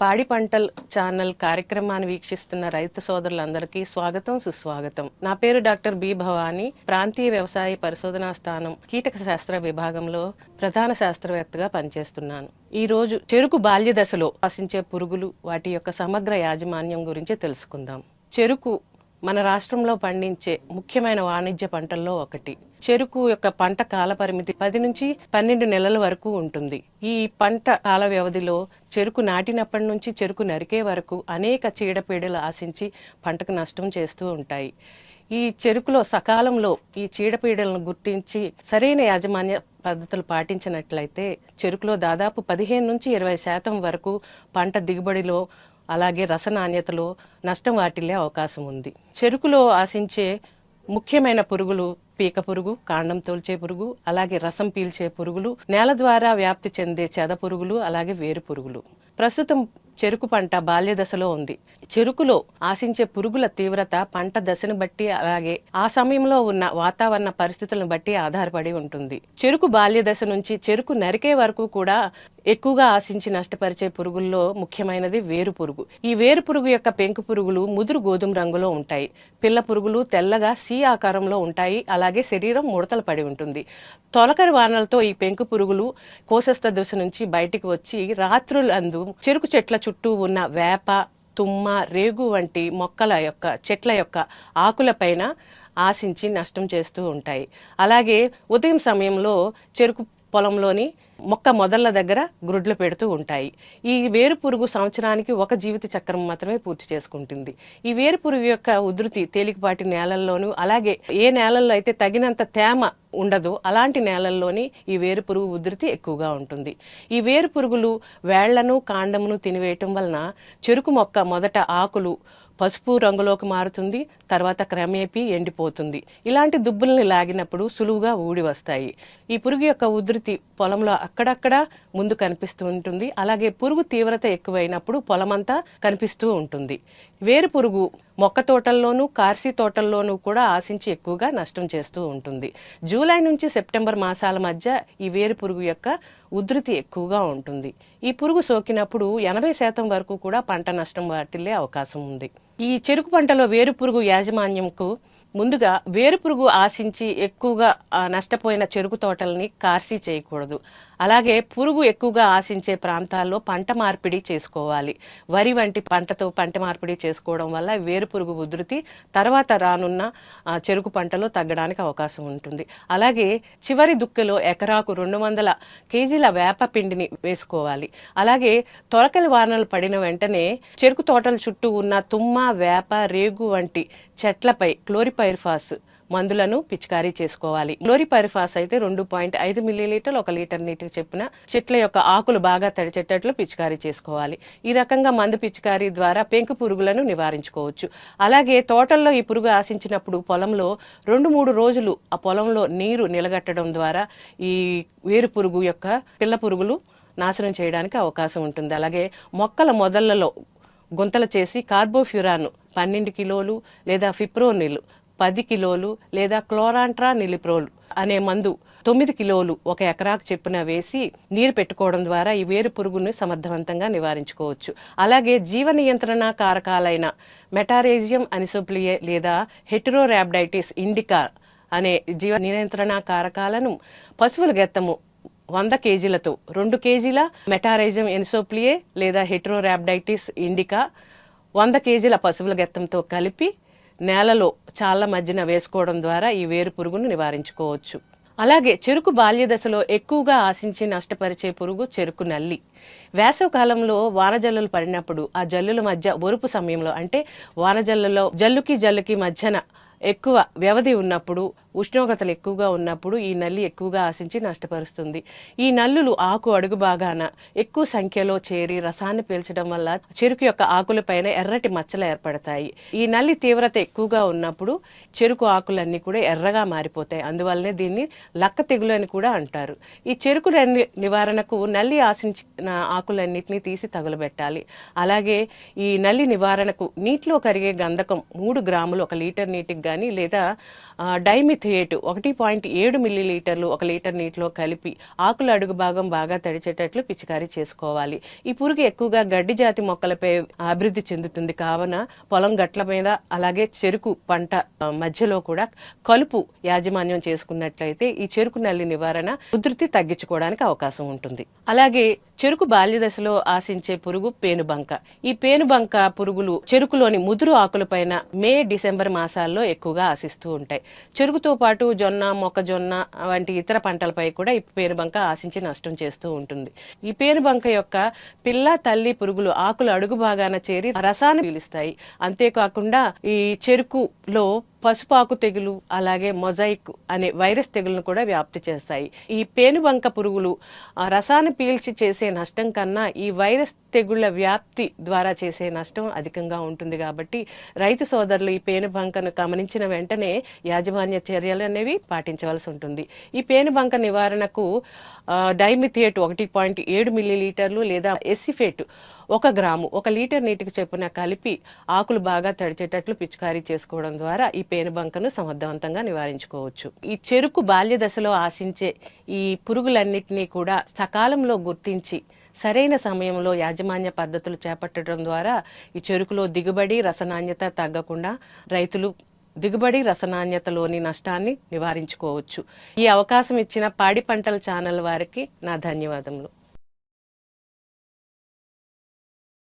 పాడి పంటల్ ఛానల్ కార్యక్రమాన్ని వీక్షిస్తున్న రైతు సోదరులందరికీ స్వాగతం సుస్వాగతం. నా పేరు డాక్టర్ బి భవాని. ప్రాంతీయ వ్యవసాయ పరిశోధనా స్థానం కీటక శాస్త్ర విభాగంలో ప్రధాన శాస్త్రవేత్తగా పనిచేస్తున్నాను. ఈ రోజు చెరుకు బాల్య దశలో ఆశించే పురుగులు వాటి యొక్క సమగ్ర యాజమాన్యం గురించి తెలుసుకుందాం. చెరుకు మన రాష్ట్రంలో పండించే ముఖ్యమైన వాణిజ్య పంటల్లో ఒకటి. చెరుకు యొక్క పంట కాల పరిమితి పది నుంచి పన్నెండు నెలల వరకు ఉంటుంది. ఈ పంట కాల వ్యవధిలో చెరుకు నాటినప్పటి నుంచి చెరుకు నరికే వరకు అనేక చీడపీడలు ఆశించి పంటకు నష్టం చేస్తూ ఉంటాయి. ఈ చెరుకులో సకాలంలో ఈ చీడపీడలను గుర్తించి సరైన యాజమాన్య పద్ధతులు పాటించినట్లయితే చెరుకులో దాదాపు పదిహేను నుంచి ఇరవై శాతం వరకు పంట దిగుబడిలో అలాగే రస నాణ్యతలో నష్టం వాటిల్లే అవకాశం ఉంది చెరుకులో ఆశించే ముఖ్యమైన పురుగులు పీక పురుగు కాండం తోల్చే పురుగు అలాగే రసం పీల్చే పురుగులు నేల ద్వారా వ్యాప్తి చెందే చెద పురుగులు అలాగే వేరు పురుగులు. ప్రస్తుతం చెరుకు పంట బాల్య దశలో ఉంది. చెరుకులో ఆశించే పురుగుల తీవ్రత పంట దశను బట్టి అలాగే ఆ సమయంలో ఉన్న వాతావరణ పరిస్థితులను బట్టి ఆధారపడి ఉంటుంది. చెరుకు బాల్య దశ నుంచి చెరుకు నరికే వరకు కూడా ఎక్కువగా ఆశించి నష్టపరిచే పురుగుల్లో ముఖ్యమైనది వేరు పురుగు. ఈ వేరు పురుగు యొక్క పెంకు పురుగులు ముదురు గోధుమ రంగులో ఉంటాయి. పిల్ల పురుగులు తెల్లగా సి ఆకారంలో ఉంటాయి. అలాగే శరీరం ముడతలు పడి ఉంటుంది. తొలకరి వానలతో ఈ పెంకు పురుగులు కోసస్త దశ నుంచి బయటికి వచ్చి రాత్రులందు చెరుకు చెట్ల చుట్టూ ఉన్న వేప తుమ్మ రేగు వంటి మొక్కల యొక్క చెట్ల యొక్క ఆకులపైన ఆశించి నష్టం చేస్తూ ఉంటాయి. అలాగే ఉదయం సమయంలో చెరుకు పొలంలోని మొక్క మొదళ్ళ దగ్గర గ్రుడ్లు పెడుతూ ఉంటాయి. ఈ వేరు పురుగు సంవత్సరానికి ఒక జీవిత చక్రం మాత్రమే పూర్తి చేసుకుంటుంది. ఈ వేరు పురుగు యొక్క ఉధృతి తేలికపాటి నేలల్లోనూ అలాగే ఏ నేలల్లో అయితే తగినంత తేమ ఉండదు అలాంటి నేలల్లోని ఈ వేరు పురుగు ఉధృతి ఎక్కువగా ఉంటుంది. ఈ వేరు పురుగులు వేళ్ళను కాండమును తినివేయటం వలన చెరుకు మొక్క మొదట ఆకులు పసుపు రంగులోకి మారుతుంది తర్వాత క్రమేపీ ఎండిపోతుంది. ఇలాంటి దుబ్బుల్ని లాగినప్పుడు సులువుగా ఊడి వస్తాయి. ఈ పురుగు యొక్క ఉధృతి పొలంలో అక్కడక్కడ ముందు కనిపిస్తూ ఉంటుంది. అలాగే పురుగు తీవ్రత ఎక్కువైనప్పుడు పొలమంతా కనిపిస్తూ ఉంటుంది. వేరు పురుగు మొక్క తోటల్లోనూ కార్సీ తోటల్లోనూ కూడా ఆశించి ఎక్కువగా నష్టం చేస్తూ ఉంటుంది. జూలై నుంచి సెప్టెంబర్ మాసాల మధ్య ఈ వేరు పురుగు యొక్క ఉధృతి ఎక్కువగా ఉంటుంది. ఈ పురుగు సోకినప్పుడు ఎనభై శాతం వరకు కూడా పంట నష్టం వాటిల్లే అవకాశం ఉంది. ఈ చెరుకు పంటలో వేరు పురుగు యాజమాన్యంకు ముందుగా వేరుపురుగు ఆశించి ఎక్కువగా నష్టపోయిన చెరుకు తోటల్ని కార్సీ చేయకూడదు. అలాగే పురుగు ఎక్కువగా ఆశించే ప్రాంతాల్లో పంట మార్పిడి చేసుకోవాలి. వరి వంటి పంటతో పంట మార్పిడి చేసుకోవడం వల్ల వేరు పురుగు ఉధృతి తర్వాత రానున్న చెరుకు పంటలో తగ్గడానికి అవకాశం ఉంటుంది. అలాగే చివరి దుక్కులో ఎకరాకు రెండు వందల కేజీల వేప పిండిని వేసుకోవాలి. అలాగే తొరకలి వానలు పడిన వెంటనే చెరుకు తోటల చుట్టూ ఉన్న తుమ్మ వేప రేగు వంటి చెట్లపై క్లోరిపైర్ఫాస్ మందులను పిచికారీ చేసుకోవాలి. క్లోరిపైరిఫాస్ అయితే రెండు పాయింట్ ఐదు మిల్లీలీటర్ ఒక లీటర్ నీటికి చెప్పిన చెట్ల యొక్క ఆకులు బాగా తడిచేటట్లు పిచికారీ చేసుకోవాలి. ఈ రకంగా మందు పిచికారీ ద్వారా పెంకు పురుగులను నివారించుకోవచ్చు. అలాగే తోటల్లో ఈ పురుగు ఆశించినప్పుడు పొలంలో రెండు మూడు రోజులు ఆ పొలంలో నీరు నిలగట్టడం ద్వారా ఈ వేరు పురుగు యొక్క పిల్ల పురుగులు నాశనం చేయడానికి అవకాశం ఉంటుంది. అలాగే మొక్కల మొదళ్ళలో గుంతలు చేసి కార్బోఫ్యూరాన్ పన్నెండు కిలోలు లేదా ఫిప్రోనిల్ పది కిలోలు లేదా క్లోరాంట్రా నిలిప్రోల్ అనే మందు తొమ్మిది కిలోలు ఒక ఎకరాకు చెప్పున వేసి నీరు పెట్టుకోవడం ద్వారా ఈ వేరు పురుగుని సమర్థవంతంగా నివారించుకోవచ్చు. అలాగే జీవ నియంత్రణ కారకాలైన మెటారేజియం అనిసోప్లియే లేదా హెటరోరాబ్డైటిస్ ఇండికా అనే జీవ నియంత్రణ కారకాలను పశువుల గెత్తము వంద కేజీలతో రెండు కేజీల మెటారైజం ఎన్సోప్లియే లేదా హెట్రోరాబ్డైటిస్ ఇండికా వంద కేజీల పశువుల గెత్తంతో కలిపి నేలలో చాళ్ళ మధ్యన వేసుకోవడం ద్వారా ఈ వేరు పురుగును నివారించుకోవచ్చు. అలాగే చెరుకు బాల్య దశలో ఎక్కువగా ఆశించి నష్టపరిచే పురుగు చెరుకు నల్లి. వేసవకాలంలో వానజల్లులు పడినప్పుడు ఆ జల్లుల మధ్య ఒరుపు సమయంలో అంటే వానజల్లులో జల్లుకి జల్లుకి మధ్యన ఎక్కువ వ్యవధి ఉన్నప్పుడు ఉష్ణోగ్రతలు ఎక్కువగా ఉన్నప్పుడు ఈ నల్లి ఎక్కువగా ఆశించి నష్టపరుస్తుంది. ఈ నల్లులు ఆకు అడుగు భాగాన ఎక్కువ సంఖ్యలో చేరి రసాన్ని పీల్చడం వల్ల చెరుకు యొక్క ఆకులపైన ఎర్రటి మచ్చలు ఏర్పడతాయి. ఈ నల్లి తీవ్రత ఎక్కువగా ఉన్నప్పుడు చెరుకు ఆకులన్నీ కూడా ఎర్రగా మారిపోతాయి. అందువల్లనే దీన్ని లక్క తెగులు అని కూడా అంటారు. ఈ చెరుకు నివారణకు నల్లి ఆశించిన ఆకులన్నింటినీ తీసి తగులబెట్టాలి. అలాగే ఈ నల్లి నివారణకు నీటిలో కరిగే గంధకం మూడు గ్రాములు ఒక లీటర్ నీటికి కానీ లేదా డైమి థియేటు ఒకటి పాయింట్ ఏడు మిల్లీ లీటర్లు ఒక లీటర్ నీటిలో కలిపి ఆకుల అడుగు భాగం బాగా తడిచేటట్లు పిచికారీ చేసుకోవాలి. ఈ పురుగు ఎక్కువగా గడ్డి జాతి మొక్కలపై అభివృద్ధి చెందుతుంది. కావున పొలం గట్ల మీద అలాగే చెరుకు పంట మధ్యలో కూడా కలుపు యాజమాన్యం చేసుకున్నట్లయితే ఈ చెరుకు నల్లి నివారణ ఉధృతి తగ్గించుకోవడానికి అవకాశం ఉంటుంది. అలాగే చెరుకు బాల్య దశలో ఆశించే పురుగు పేనుబంక. ఈ పేనుబంక పురుగులు చెరుకులోని ముదురు ఆకులపైన మే డిసెంబర్ మాసాల్లో ఎక్కువగా ఆశిస్తూ ఉంటాయి. చెరుకుతో పాటు జొన్న మొక్కజొన్న వంటి ఇతర పంటలపై కూడా ఈ పేనుబంక ఆశించి నష్టం చేస్తూ ఉంటుంది. ఈ పేనుబంక యొక్క పిల్ల తల్లి పురుగులు ఆకుల అడుగు భాగాన చేరి రసాన్ని పీలుస్తాయి. అంతేకాకుండా ఈ చెరుకులో పసుపాకు తెగులు అలాగే మొజాయిక్ అనే వైరస్ తెగులను కూడా వ్యాప్తి చేస్తాయి. ఈ పేనుబంక పురుగులు రసాన్ని పీల్చి చేసే నష్టం కన్నా ఈ వైరస్ తెగుళ్ళ వ్యాప్తి ద్వారా చేసే నష్టం అధికంగా ఉంటుంది కాబట్టి రైతు సోదరులు ఈ పేనుబంకను గమనించిన వెంటనే యాజమాన్య చర్యలు అనేవి పాటించవలసి ఉంటుంది. ఈ పేనుబంక నివారణకు డైమిథియేట్ ఒకటి పాయింట్ ఏడు మిల్లీలీటర్లు లేదా ఎసిఫేట్ ఒక గ్రాము ఒక లీటర్ నీటికి చొప్పున కలిపి ఆకులు బాగా తడిచేటట్లు పిచికారీ చేసుకోవడం ద్వారా ఈ పేనుబంకను సమర్థవంతంగా నివారించుకోవచ్చు. ఈ చెరుకు బాల్య దశలో ఆశించే ఈ పురుగులన్నింటినీ కూడా సకాలంలో గుర్తించి సరైన సమయంలో యాజమాన్య పద్ధతులు చేపట్టడం ద్వారా ఈ చెరుకులో దిగుబడి రసనాణ్యత తగ్గకుండా రైతులు దిగుబడి రసనాణ్యతలోని నష్టాన్ని నివారించుకోవచ్చు. ఈ అవకాశం ఇచ్చిన పాడి పంటల ఛానల్ వారికి నా ధన్యవాదములు.